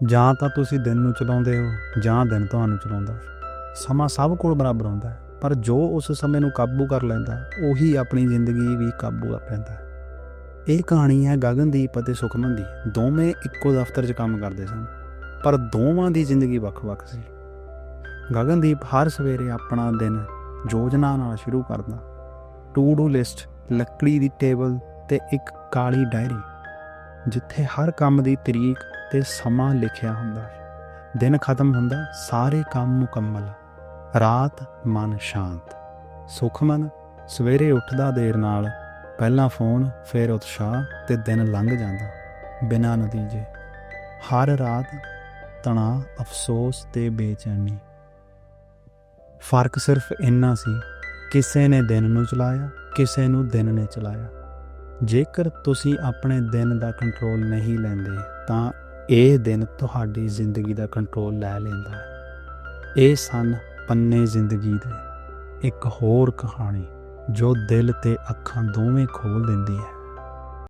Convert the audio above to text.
ਜਾਂ ਤਾਂ ਤੁਸੀਂ ਦਿਨ ਨੂੰ ਚਲਾਉਂਦੇ ਹੋ, ਜਾਂ ਦਿਨ ਤੁਹਾਨੂੰ ਚਲਾਉਂਦਾ ਸਮਾਂ ਸਭ ਕੋਲ ਬਰਾਬਰ ਹੁੰਦਾ ਹੈ, ਪਰ ਜੋ ਉਸ ਸਮੇਂ ਨੂੰ ਕਾਬੂ ਕਰ ਲੈਂਦਾ ਉਹੀ ਆਪਣੀ ਜ਼ਿੰਦਗੀ ਵੀ ਕਾਬੂ ਕਰ ਲੈਂਦਾ ਇਹ ਕਹਾਣੀ ਹੈ ਗਗਨਦੀਪ ਅਤੇ ਸੁਖਮਨ ਦੀ। ਦੋਵੇਂ ਇੱਕੋ ਦਫ਼ਤਰ 'ਚ ਕੰਮ ਕਰਦੇ ਸਨ, ਪਰ ਦੋਵਾਂ ਦੀ ਜ਼ਿੰਦਗੀ ਵੱਖ-ਵੱਖ ਸੀ। ਗਗਨਦੀਪ ਹਰ ਸਵੇਰੇ ਆਪਣਾ ਦਿਨ ਯੋਜਨਾ ਨਾਲ ਸ਼ੁਰੂ ਕਰਦਾ। ਟੂ ਡੂ ਲਿਸਟ, ਲੱਕੜੀ ਦੀ ਟੇਬਲ ਤੇ ਇੱਕ ਕਾਲੀ ਡਾਇਰੀ, ਜਿੱਥੇ ਹਰ ਕੰਮ ਦੀ ਤਰੀਕ ਤੇ ਸਮਾਂ ਲਿਖਿਆ ਹੁੰਦਾ ਦਿਨ ਖਤਮ ਹੁੰਦਾ, ਸਾਰੇ ਕੰਮ ਮੁਕੰਮਲ। ਰਾਤ ਮਨ ਸ਼ਾਂਤ। ਸੁਖਮਨ ਸਵੇਰੇ ਉੱਠਦਾ ਦੇਰ ਨਾਲ। ਪਹਿਲਾਂ ਫੋਨ, ਫਿਰ ਉਤਸ਼ਾਹ ਤੇ ਦਿਨ ਲੰਘ ਜਾਂਦਾ ਬਿਨਾਂ ਨਤੀਜੇ। ਹਰ ਰਾਤ ਤਣਾਅ, ਅਫਸੋਸ ਤੇ ਬੇਚੈਨੀ। ਫ਼ਰਕ ਸਿਰਫ ਇੰਨਾ ਸੀ, ਕਿਸੇ ਨੇ ਦਿਨ ਨੂੰ ਚਲਾਇਆ, ਕਿਸੇ ਨੂੰ ਦਿਨ ਨੇ ਚਲਾਇਆ। ਜੇਕਰ ਤੁਸੀਂ ਆਪਣੇ ਦਿਨ ਦਾ ਕੰਟਰੋਲ ਨਹੀਂ ਲੈਂਦੇ, ਤਾਂ ਇਹ ਦਿਨ ਤੁਹਾਡੀ ਜ਼ਿੰਦਗੀ ਦਾ ਕੰਟਰੋਲ ਲੈ ਲੈਂਦਾ ਹੈ। ਇਹ ਸਨ ਪੰਨੇ ਜ਼ਿੰਦਗੀ ਦੇ ਇੱਕ ਹੋਰ ਕਹਾਣੀ ਜੋ ਦਿਲ ਤੇ ਅੱਖਾਂ ਦੋਵੇਂ ਖੋਲ ਦਿੰਦੀ ਹੈ।